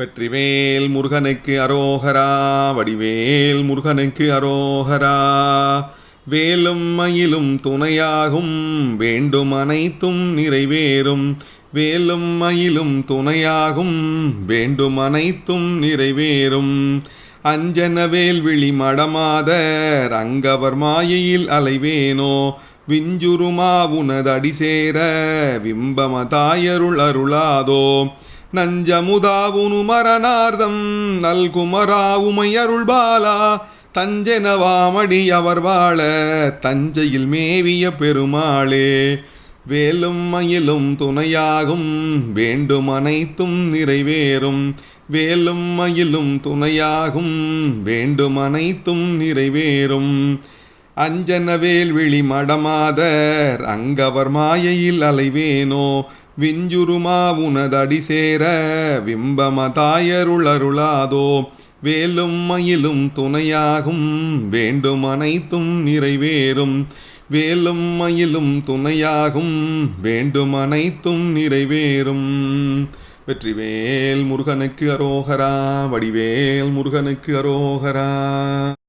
வெற்றிவேல் முருகனுக்கு அரோகரா வடிவேல் முருகனுக்கு அரோகரா. வேலும் மயிலும் துணையாகும் வேண்டும் அனைத்தும் நிறைவேறும். வேலும் மயிலும் துணையாகும் வேண்டும் அனைத்தும் நிறைவேறும். அஞ்சன வேல்விழி மடமாதர் அங்கவர் மாயையில் அலைவேனோ. விஞ்சுருமா உனதடி சேர விம்பமதாயருள் அருளாதோ. நஞ்சமுதாவுனு மரணார்தம் நல்குமரா உமையருள்பாலா தஞ்செனவாமடி அவர் வாழ தஞ்சையில் மேவிய பெருமாளே. வேலும் மயிலும் துணையாகும் வேண்டும் அனைத்தும் நிறைவேறும். வேலும் மயிலும் துணையாகும் வேண்டும் அனைத்தும் நிறைவேறும். அஞ்சன விழி மடமாதர் அங்கவர் மாயையில் அலைவேனோ விஞ்சுருமா உனதடி சேர விம்பமதாயருளருளாதோ வேலும் மயிலும் துணையாகும் வேண்டும் அனைத்தும் நிறைவேறும் வேலும் மயிலும் துணையாகும் வேண்டும் அனைத்தும் நிறைவேறும். வெற்றிவேல் முருகனுக்கு அரோகரா வடிவேல் முருகனுக்கு அரோகரா.